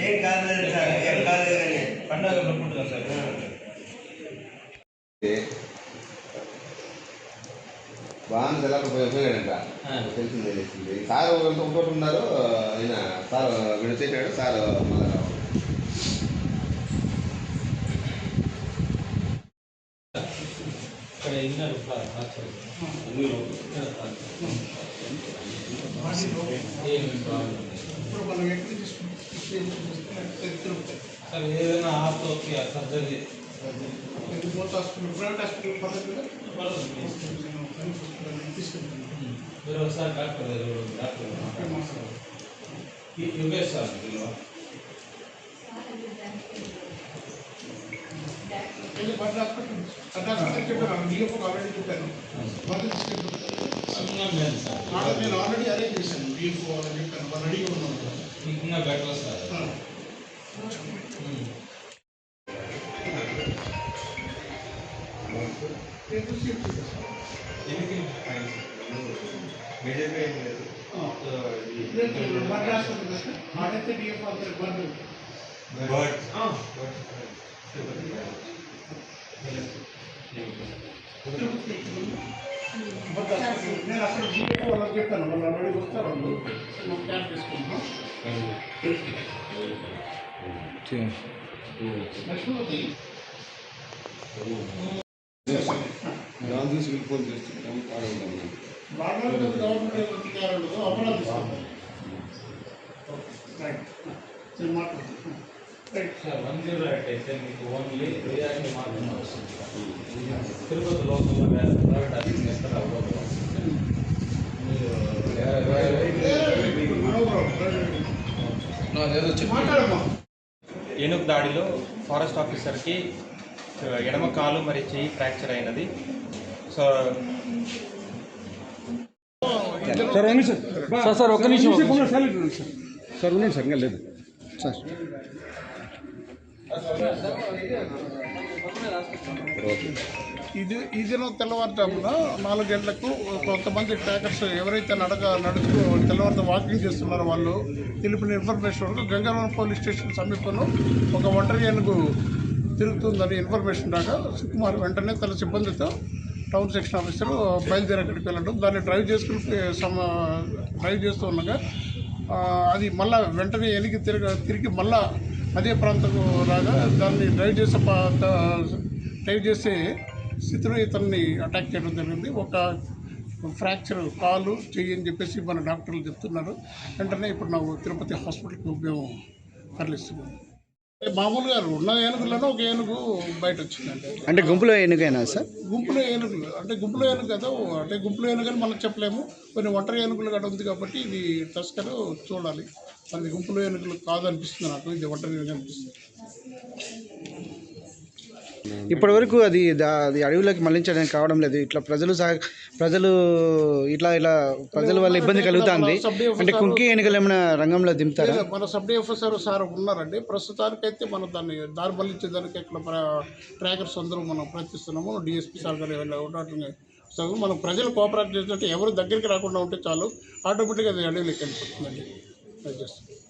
ఏం కాదు సార్ ఏం కాదు పండగ సార్ బాగా ఎలా ఉపయోగాడంట తెలిసింది తెలిసింది సార్ ఇంకోటి ఉన్నారు ఆయన సార్ వీడు సార్ మళ్ళీ రావాలి. ఇక్కడ ఇన్నర్ ఏమి ప్రాబ్లం లేదు. సార్ ఏదైనా ఆర్తోకి సర్జరీ మీరు ఒకసారి డాక్టర్ దగ్గర డాక్టర్ యుగేష్ సార్ పిలువ ఇంకా మేలు సార్ నేను ఆల్రెడీ అరేంజ్ చేశాను వీల్ పోవాలని చెప్పాను వాళ్ళు రెడీగా ఉన్నాను ఇంకా బెటర్ సార్ ఆడైతే డిఎఫ్ అందరు బంద్ నేను అక్కడ డిఎఫ్ వాళ్ళకి చెప్పాను వాళ్ళు ఆల్రెడీ వస్తారు వాళ్ళు మనం క్యాబ్ తీసుకుంటాం లక్ష్మీపతి దాన్ని చూసి ఫోన్ చేస్తున్నాం ఆడవుతాం బాగా గవర్నమెంట్ అధికారులు అమరాలు తీసుకుంటారు రైట్ నేను మాట్లాడుతున్నాను right sir one zero eight అయితే మీకు ఓన్లీ రియాక్ట్ మాత్రమే వస్తుంది. తిరుపతి లోకల్లో వేరే ప్రైవేట్ ఆఫీస్ ఎక్కడ అవ్వదు మీరు వేరే- వేరే- మాట్లాడమ్మా. ఏనుగు దాడిలో ఫారెస్ట్ ఆఫీసర్కి ఎడమ కాలు మరి చెయ్యి ఫ్రాక్చర్ అయినది. So sir sir sir sir ఒక్క నిమిషం. సార్ సార్ ఉండండి సార్ ఇంకా లేదు. సార్. ఇది ఈ దినం తెల్లవారుజామున నాలుగు గంటలకు కొంతమంది ట్రాకర్స్ ఎవరైతే నడక నడుస్తూ తెల్లవారుతో వాకింగ్ చేస్తున్నారో వాళ్ళు తెలిపిన ఇన్ఫర్మేషన్ వరకు గంగారం పోలీస్ స్టేషన్ సమీపంలో ఒక ఒంటరి ఏనుగు తిరుగుతుందని ఇన్ఫర్మేషన్ రాగా సుకుమార్ వెంటనే తన సిబ్బందితో టౌన్ సెక్షన్ ఆఫీసర్ బయలుదేరి అక్కడికి వెళ్ళడం. దాన్ని డ్రైవ్ చేసుకుని సమ డ్రైవ్ చేస్తూ ఉండగా అది మళ్ళా వెంటనే వెనక్కి తిరిగి తిరిగి మళ్ళీ అదే ప్రాంతంకు రాగా దాన్ని డ్రైవ్ చేసే డ్రైవ్ చేసే స్థితిలో ఇతన్ని అటాక్ చేయడం జరిగింది. ఒక ఫ్రాక్చర్ కాలు చెయ్యి అని చెప్పేసి మన డాక్టర్లు చెప్తున్నారు. వెంటనే ఇప్పుడు నాకు తిరుపతి హాస్పిటల్కి మేము తరలిస్తున్నాం. మామూలుగా ఉన్న ఏనుగులను ఒక ఏనుగు బయట వచ్చిందండి అంటే గుంపులో ఎన్నికైనా సార్? గుంపులో ఏనుగులు. అంటే గుంపులో ఏనుగు కదా అంటే గుంపులో ఏనుగు అని మనం చెప్పలేము. కొన్ని ఒంటరి ఏనుగులు కూడా ఉంది కాబట్టి ఇది తస్కరు చూడాలి. అది గుంపులో ఏనుగులు కాదనిపిస్తుంది నాకు ఇది ఒంటరి అనిపిస్తుంది. ఇప్పటి వరకు అది అది అడవిలోకి మళ్ళించడానికి కావడం లేదు. ఇట్లా ప్రజలు సహ ప్రజలు ఇట్లా ఇలా ప్రజల వల్ల ఇబ్బంది కలుగుతుంది. అంటే కుంకి ఎన్నికలు ఏమైనా రంగంలో దింపుతారా? మన సబ్ ఆఫీసర్ సార్ ఉన్నారండి. ప్రస్తుతానికైతే మనం దాన్ని దారి మళ్ళించేదానికి ఇక్కడ ట్రాకర్స్ అందరూ మనం ప్రయత్నిస్తున్నాము. డిఎస్పీ సార్ గారు ఉండటం సో మనం ప్రజలు కోఆపరేట్ చేస్తుంటే ఎవరు దగ్గరికి రాకుండా ఉంటే చాలు ఆటోమేటిక్గా అది అడవిలోకి వెళ్ళిపోతుందండి. 那就是。